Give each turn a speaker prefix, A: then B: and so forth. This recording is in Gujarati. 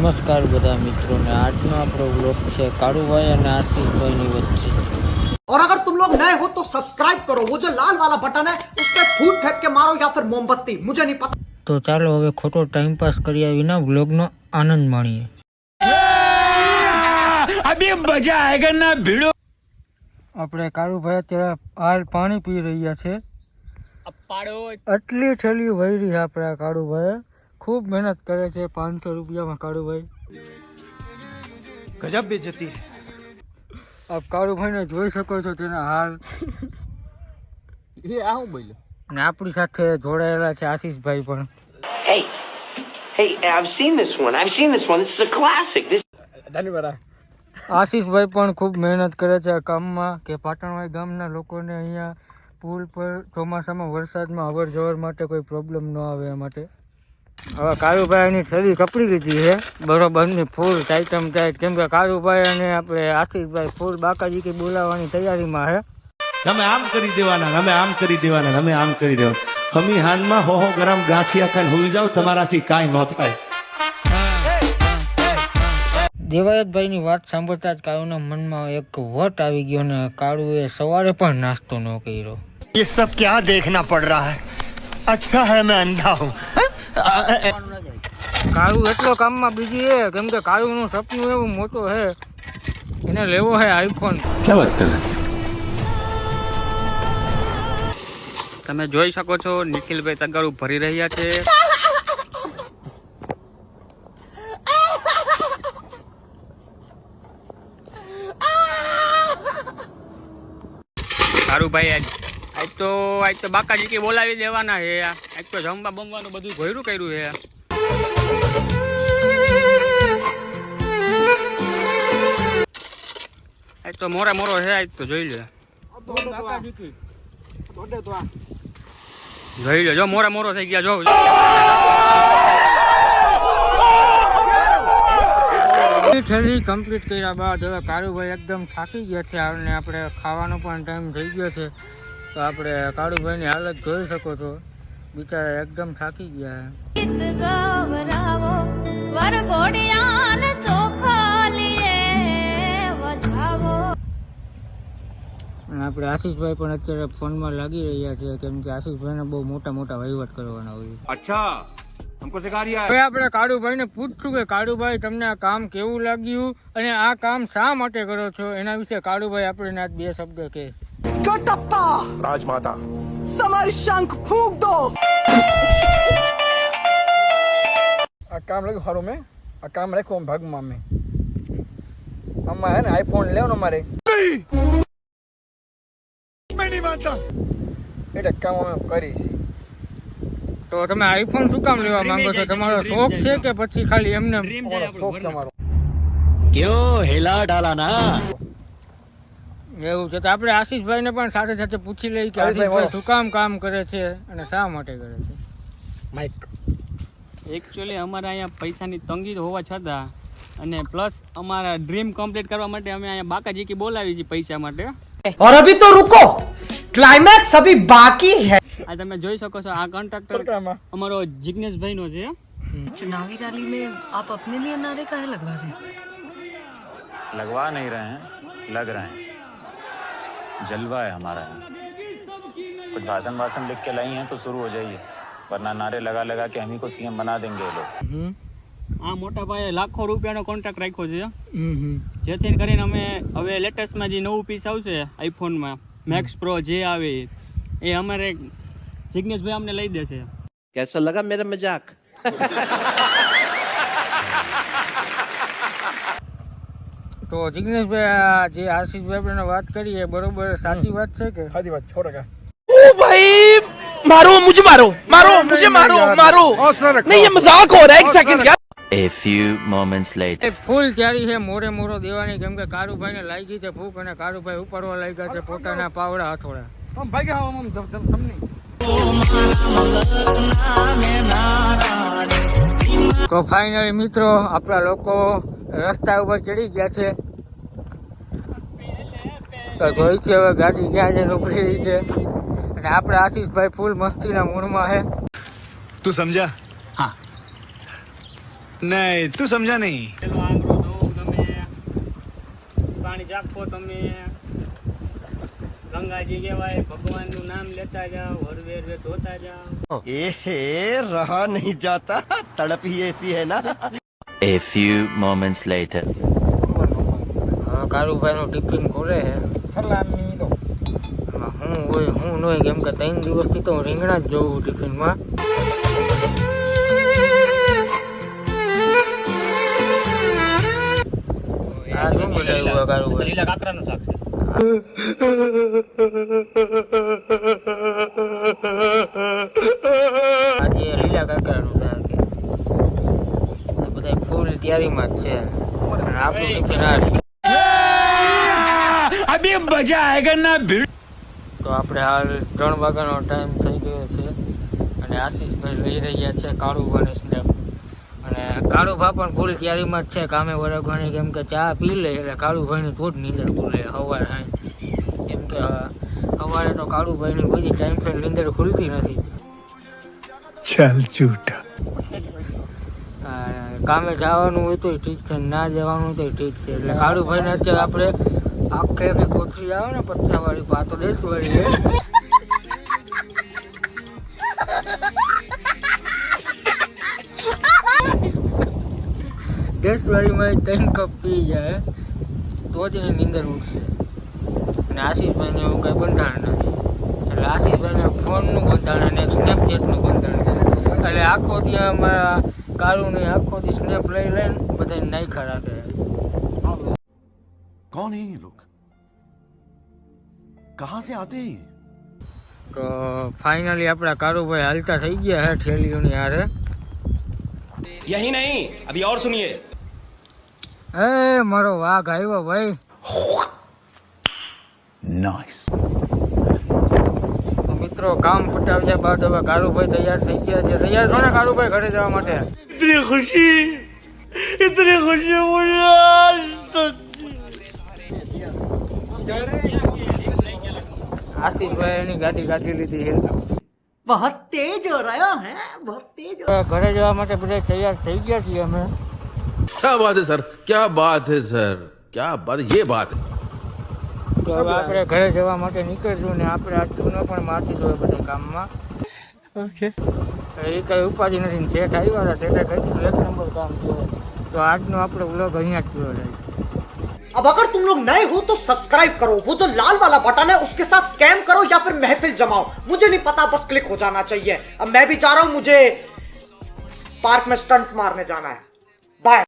A: નમસ્કાર બધા મિત્રોને આજનો આપણો બ્લોગ છે કાળુભાઈ અને આશીષભાઈની વચ્ચે
B: और अगर तुम लोग नए हो तो सब्सक्राइब करो वो जो लाल वाला बटन है उस पर फूट फेंक के मारो या फिर मोमबत्ती मुझे नहीं पता
A: તો ચાલો હવે ખોટો ટાઈમ પાસ કર્યા વિના બ્લોગનો આનંદ માણીએ આપણે કાળુભાઈ અત્યારે હાલ પાણી પી રહ્યા છે આટલી થેલી વૈરી આપણે આ કાળુભાઈ ખૂબ મહેનત કરે છે પાંચસો રૂપિયામાં કાળુભાઈ.
B: ગજબ બેજતી
A: આપ કાળુભાઈને જોઈ શકો છો તેના હાલ.
C: એ આવું બોલ્યો?
A: અને આપણી સાથે જોડાયેલા છે આશીષભાઈ પણ. આશીષભાઈ પણ ખૂબ મહેનત કરે છે આ કામમાં કે પાટણવાઈ ગામના લોકોને અહીંયા પુલ પર ચોમાસામાં વરસાદમાં અવર જવર માટે કોઈ પ્રોબ્લેમ ન આવે એ માટે. હવે કાળુભાઈની થેલી કપડી લીધી છે બરોબરની ફૂલ ટાઈટમ ટાઈટ કેમ કે કાળુભાઈ અને આપણે આશીષભાઈ ફૂલ બાકાજી કે બોલાવવાની તૈયારીમાં છે
D: અમે આમ કરી દેવાના અમે આમ કરી દેવાના અમે આમ કરી દેવાના અમે હાનમાં હો હો ગરમ ગાંઠિયા ખાઈને હોઈ જાવ તમારાથી કાંઈ ન થાય
A: દેવાયતભાઈની વાત સાંભળતા જ કાળુના મનમાં એક વટ આવી ગયો ને કાળુએ સવારે પણ નાસ્તો ન કર્યો
E: ये सब क्या देखना पड़ रहा है अच्छा है मैं अंधा हूँ
A: કાળુ એટલો કામમાં બીજી છે કેમ કે કાળુનું સપનું એવું મોટું છે. એને લેવો છે આઈફોન
D: ક્યાં વાત કરે?
C: તમે જોઈ શકો છો નિખિલભાઈ તગારું ભરી રહ્યા છે. કારુભાઈ ભાઈ આજ આજ તો આજ તો બાકાજી કે બોલાવી દેવાના છે આજ તો જમવા બમવાનું બધું ભર્યું કર્યું છે આજ તો મોરે મોરો છે આજ તો જોઈ લે. જોઈ લે, જો મોરા મોરો થઈ ગયા, જો.
A: થેલી કમ્પ્લીટ કર્યા બાદ હવે કાળુભાઈ એકદમ થાકી ગયા છે અને આપણે ખાવાનો પણ ટાઈમ થઈ ગયો છે. તો આપણે કાળુભાઈ ની હાલત જોઈ શકો છો. બિચારા એકદમ થાકી ગયા અને આપણે આશીષભાઈ પણ અત્યારે ફોનમાં લાગી રહ્યા છે કેમ કે આશીષભાઈ ને બહુ મોટા મોટા વહીવટ કરવાના હોય.
D: અચ્છા હમકો
A: સિખા આપણે કાળુભાઈને પૂછશું કે કાળુભાઈ તમને આ કામ કેવું લાગ્યું? અને આ કામ શા માટે કરો છો? એના વિશે કાળુભાઈ આપણે આજ બે શબ્દ કહે
B: કટપ્પા
E: રાજમાતા
B: સમર શંખ ફૂંક દો
C: આ કામ લખ્યું હારું મેં આ કામ રાખ્યું ભાગમાં મેં આમાં ને આઈફોન લેવાનો મારે એટલે કામ અમે કરી છે
A: તો તમે આઈફોન શું કામ લેવા માંગો છો તમારો શોખ છે કે પછી ખાલી એમને
C: શોખ તમારો કયો હેલા ડાલા ના
A: એવું છે તો આપણે આશીષભાઈને પણ સાથે સાથે પૂછી લઈએ કે
C: આશીષભાઈ
A: આશીષભાઈ શું કામ કામ કરે છે અને શા માટે કરે છે
C: માઇક
F: એકચ્યુઅલી અમારે અહીંયા પૈસાની તંગી હોવા છતાં અને પ્લસ અમારા ડ્રીમ કમ્પ્લીટ કરવા માટે અમે અહીંયા બાકાજીકી બોલાવી છીએ પૈસા માટે
B: और अभी तो रुको क्लाइमैक्स अभी बाकी है
F: આ તમે જોઈ શકો છો આ કોન્ટ્રાક્ટર અમારો જિગ્નેશભાઈનો છે
G: चुनावी रैली में आप अपने लिए नारे काहे लगवा रहे हैं
H: लगवा नहीं रहे हैं लग रहे हैं जलवा है हमारा यहाँ कुछ भाषण भाषण लिख के लाई हैं तो शुरू हो जाइए वरना नारे लगा लगा के हम ही को सीएम बना देंगे ये लोग
F: આ મોટા પાયે લાખો રૂપિયાનો કોન્ટ્રાક્ટ રાખ્યો છે
A: હમ હમ
F: જેથી કરીને અમે હવે લેટેસ્ટમાં જે નવું પીસ આવશે આઈફોનમાં મેક્સ પ્રો જે આવે એ અમારે જિગ્નેશભાઈ અમને લઈ દેશે
E: कैसा लगा मेरा मजाक
A: તો જિગ્નેશભાઈ જે આશીષભાઈ ને વાત કરી એ બરોબર સાચી વાત છે કે?
C: સાચી વાત છો ટકા.
E: ઓ ભાઈ મારો મુજે મારો મારો મુજે મારો મારો. નહીં મજાક હો રહા એક સેકન્ડ યાર.
H: A few moments later.
A: ફૂલ તૈયારી છે મોરે મોરો દેવાની કેમ કે કારુભાઈને લાગી છે ભૂખ અને કારુભાઈ ઉપાડવા લાગ્યા છે પોતાના પાવડા હથોડા.
C: ભાઈ ગયા આમ તમને
A: તો ફાઇનલી મિત્રો આપણા લોકો રસ્તા ઉપર ચડી ગયા છે. જોઈ છે હવે ગાડી ક્યાં જઈને ઉભરી રહી છે. અને આપણે આશીષભાઈ ફૂલ મસ્તીના મૂડમાં છે.
E: તું સમજા? હા. નહીં તું સમજા
F: નહીં. આંગળો ધોવું તમે. પાણી જાખો તમે. ગંગાજી કહેવાય ભગવાનનું નામ લેતા જાઓ હરવેર ધોતા જાઓ.
E: એ હે રહા નહીં જાતા. તડપ હી એસી હે ના.
I: A few moments later.
A: હવે કારુભાઈ નું ટિફિન ખોલે છે.
C: સલામી દો.
A: હું હોય હું નહીં હોય કેમ કે ત્રણ દિવસથી તો હું રીંગણા જ જોઉં ટિફિનમાં. આ શું બનાવ્યું છે કારુભાઈ?
F: લીલા કાકરાનું શાક છે.
A: આજે લીલા કાકરાનું શાક. ની તૈયારીમાં જ છે. આપણું
E: ખિલાડી અભી મજા આયેગા ભીડ.
A: તો આપણે હાલ ત્રણ વાગ્યાનો ટાઈમ થઈ ગયો છે. અને આશીષભાઈ લઈ રહ્યા છે કાળુ ભાઈ સ્નેપ અને કાળુભા પણ ફૂલ તૈયારીમાં જ છે. કામે વરગવાની કેમ કે ચા પી લે એટલે કાળુભાઈની ભાઈની નીંદર ખુલે સવારે કેમ કે સવારે તો કાળુભાઈની ભાઈની ટાઈમ છે નીંદર ખુલતી નથી.
E: ચાલ
A: ચૂટા કામે જવાનું હોય તો ઠીક છે, ના જવાનું હોય તો ઠીક છે. એટલે કાળુભાઈને અત્યારે આપણે આખે આખી કોથળી આવે ને પચાસ વાળી પા તો દસ વાળી છે. દસ વાળીમાં એ ત્રણ કપ પી જાય, તો જ એની નીંદર ઉઠશે અને આશીષભાઈને એવું કંઈ બંધાણ નથી. એટલે આશીષભાઈને ફોનનું બંધાણ અને સ્નેપચેટનું બંધાણ છે. એટલે આખો ત્યાં અમારા
E: कौन है ये लोग? कहाँ से आते हैं तो
A: फाइनली अपना कारू भाई हल्का थी गया है ठेली नहीं आ रहे
E: यही नहीं अभी और सुनिए।
A: ए मरो वाह गायो भाई नाइस. मित्रों काम पटाव बाद भाई तैयार थी गया तैयार छो कारू भाई घरे
E: जावा खुशी इतनी खुशी तो-
A: आशीष भाई गाड़ी गाटी ली थी
B: बहुत तेज हो रहा है बहुत तेज
A: घरे जावा तैयार थी गया थी हमें
E: क्या बात है सर? क्या बात है सर? क्या बात ये बात है।
A: તો હવે આપણે ઘરે જવા માટે નીકળશું ને આપણે આજ ચૂનો પણ મારતી જોઈએ બધા કામમાં ઓકે એ કઈ ઉપાધિ નથી ને શેઠ આવ્યા હતા શેઠે કહી દીધું એક નંબર કામ થયું તો આજનો આપણો વ્લોગ અહીંયા જ પૂરો થાય
B: अब अगर तुम लोग नए हो तो सब्सक्राइब करो वो जो लाल वाला बटन है उसके साथ स्कैम करो या फिर महफिल जमाओ मुझे नहीं पता बस क्लिक हो जाना चाहिए अब मैं भी जा रहा हूं मुझे पार्क में स्टंट्स मारने जाना है बाय